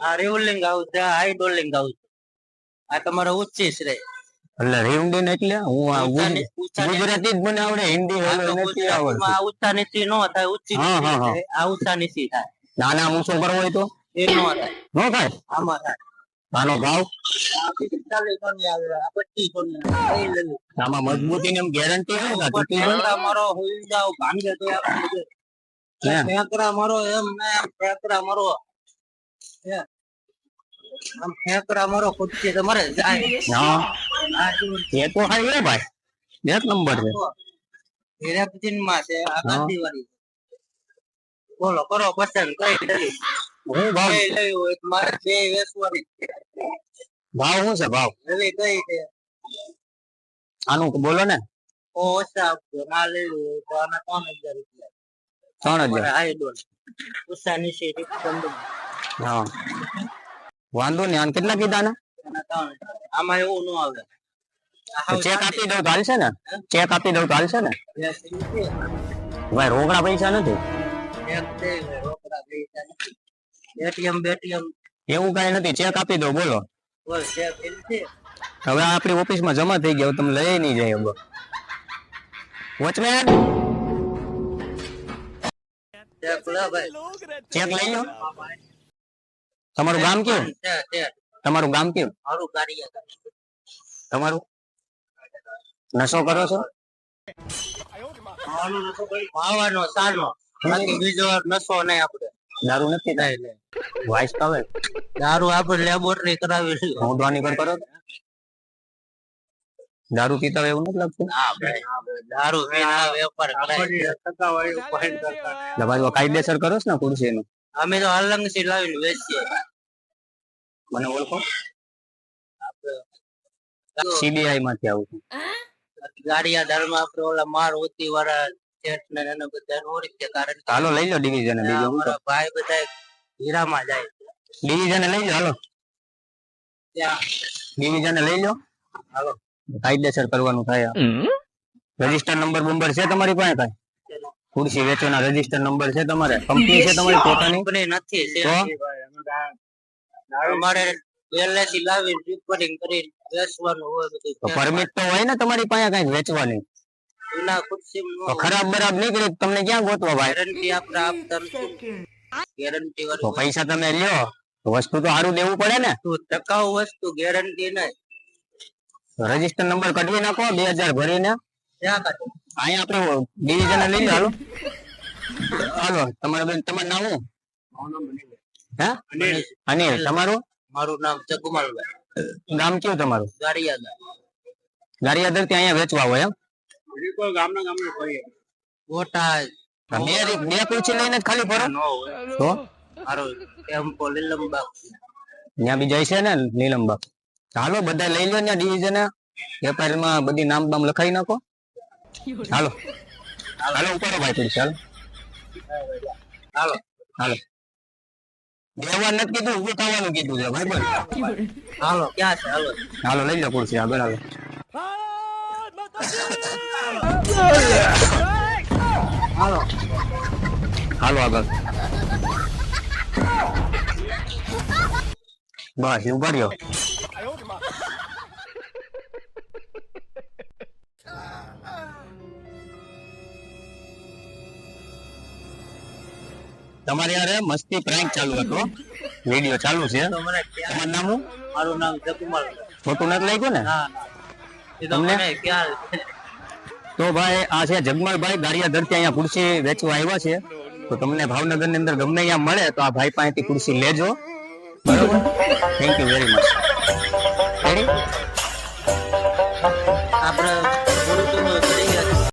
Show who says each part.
Speaker 1: આ રેવલિંગ હાઉસ છે હાઉસ આ તમારો ઉચ્ચી
Speaker 2: એટલે રીમડીન એટલે હું આ ગુજરાતી જ મને આવડે હિન્દી નથી આવડતું.
Speaker 1: આ ઊંચા નીચી નો થાય. થાય. આ ઊંચા નીચી થાય.
Speaker 2: નાના ઊંચો કરવો હોય તો?
Speaker 1: એ નો થાય.
Speaker 2: નો થાય?
Speaker 1: આમાં થાય.
Speaker 2: આનો ભાવ? આમાં મજબૂતી ને ગેરંટી
Speaker 1: હુઈ જાવ ભાંગે તો મારો એમ ને એમ મારો. હે. આમ મારો તમારે જાય.
Speaker 2: હા. એ તો હાઈ હે ભાઈ. એક નંબર છે.
Speaker 1: હીરાપુજીનમાં છે આ
Speaker 2: હા.
Speaker 1: ગાંધીવાડી બોલો કરો પસંદ કઈ
Speaker 2: હું ભાવ?
Speaker 1: લઈ હોય? મારે બે વેસવાની.
Speaker 2: ભાવ શું છે ભાવ?
Speaker 1: એવી કઈ છે?
Speaker 2: આનું બોલો ને.
Speaker 1: ઓછા તો આના ત્રણ હજાર રૂપિયા.
Speaker 2: ત્રણ હજાર?
Speaker 1: હાઈ ડોલ ઓછા નીચે
Speaker 2: હા. વાંધો નહીં. આને કેટલા કીધા ને
Speaker 1: આમાં એવું ન આવે.
Speaker 2: ચેક આપી દઉં તો હાલશે ને? ચેક આપી દઉં તો હાલશે ને? ભાઈ રોકડા પૈસા નથી.
Speaker 1: ATM બેટીએમ
Speaker 2: એવું કઈ નથી. ચેક આપી દો બોલો. હવે આપણી ઓફિસમાં જમા થઈ ગયા તમે લઈ નહીં જાય હવે વોચમેન
Speaker 1: ચેક
Speaker 2: લઈ લો તમારું ગામ
Speaker 1: છે
Speaker 2: તમારું ગામ
Speaker 1: કેવું?
Speaker 2: તમારું? નશો કરો છો?
Speaker 1: નતો ભાઈ ખાવાનો સારો બીજો નશો નહીં આપણે
Speaker 2: દારૂ નથી થાય વાઇસ આવે
Speaker 1: દારૂ આપણે લેબોરેટરી કરાવી છે.
Speaker 2: મોઢવાની પર કરો દારૂ પીતા હોય એવું નથી લાગતું?
Speaker 1: હા ભાઈ. દારૂ વેપાર કરાય
Speaker 2: કાયદેસર કરો છો ને ખુરશી નું
Speaker 1: અમે તો અલંગથી લાવીને વેચીએ.
Speaker 2: મને ઓળખો? સીબીઆઈ માંથી આવું છું.
Speaker 1: ગાડિયા ધર્મ આપણે ઓલા માર ઓતી વાળા શેઠ ને એને બધા ઓળખીએ કારણ કે
Speaker 2: હાલો લઈ લો ડિવિઝન બીજું હું
Speaker 1: અમારા ભાઈ બધા હીરામાં જાય
Speaker 2: ડિવિઝન લઈ લો હાલો.
Speaker 1: ત્યાં.
Speaker 2: ડિવિઝન લઈ લો.
Speaker 1: હાલો.
Speaker 2: કાયદેસર કરવાનું થાય રજિસ્ટર નંબર બંબર છે તમારી પાસે કઈ? ખુરશી વેચવાના રજિસ્ટર નંબર છે તમારે? કંપની છે તમારી પોતાની?
Speaker 1: કંપની નથી
Speaker 2: તો?
Speaker 1: અમારે પહેલેથી લાવી રિપેરિંગ કરી વેચવાનું હોય બધું.
Speaker 2: તો પરમિટ તો હોય ને તમારી પાસે કઈ વેચવાની? તો ખરાબ બરાબ નીકળે તમને ક્યાં ગોતવા ભાઈ?
Speaker 1: ગેરંટી આપણે ગેરંટી
Speaker 2: તો પૈસા તમે લ્યો. વસ્તુ તો સારું દેવું પડે ને.
Speaker 1: ટકાઉ વસ્તુ ગેરંટી નહીં.
Speaker 2: રજિસ્ટર નંબર કઢવી નાખો બે હજાર ભરીને. અહીંયા આપણે ડિવિઝન લઈ લો હાલો. હાલો તમારે બેન તમારું નામ શું? હા? અનિલ. તમારું?
Speaker 1: મારું નામ જગુમાલભાઈ.
Speaker 2: નામ કયું તમારું?
Speaker 1: ગારિયાદર
Speaker 2: ગારિયાદર ત્યાં અહીંયા વેચવા હોય એમ?
Speaker 1: ગામના ગામના કોઈ બોટાદ.
Speaker 2: બે રી- બે લઈને ખાલી ફરો. તો?
Speaker 1: મારો ટેમ્પો લીલમબાગ
Speaker 2: ત્યાં બીજા છે ને નીલમબાગ હાલો બધા લઈ લો ને ડિવિઝન વેપારીમાં બધી નામ બામ લખાઈ નાખો. હાલો. હાલો ઉપાડો ભાઈ ખુરશી હાલો
Speaker 1: હાલો.
Speaker 2: હાલો બેવાર નથી કીધું ઉભું થવાનું કીધું છે. ભાઈ બોલ.
Speaker 1: હાલો. ક્યાં છે હાલો
Speaker 2: હાલો લઈ લો કુર્સી આગળ હાલો.
Speaker 1: હાલો.
Speaker 2: હાલો આગળ. બસ ઊભા રહ્યો. તમારે યારે મસ્તી પ્રેન્ક ચાલુ હતો વીડિયો ચાલુ છે. તમારું નામ? શું
Speaker 1: મારું નામ જગમાલભાઈ
Speaker 2: ખોટું નથી લાગ્યું ને?
Speaker 1: એ તો
Speaker 2: ભાઈ આ છે જગમલભાઈ ગારિયાધરથી અહીંયા ખુરશી વેચવા આવ્યા છે. તો તમને ભાવનગરની અંદર ગમે અહીંયા મળે તો આ ભાઈ પાસેથી ખુરશી લેજો. બરોબર? Thank you very much ready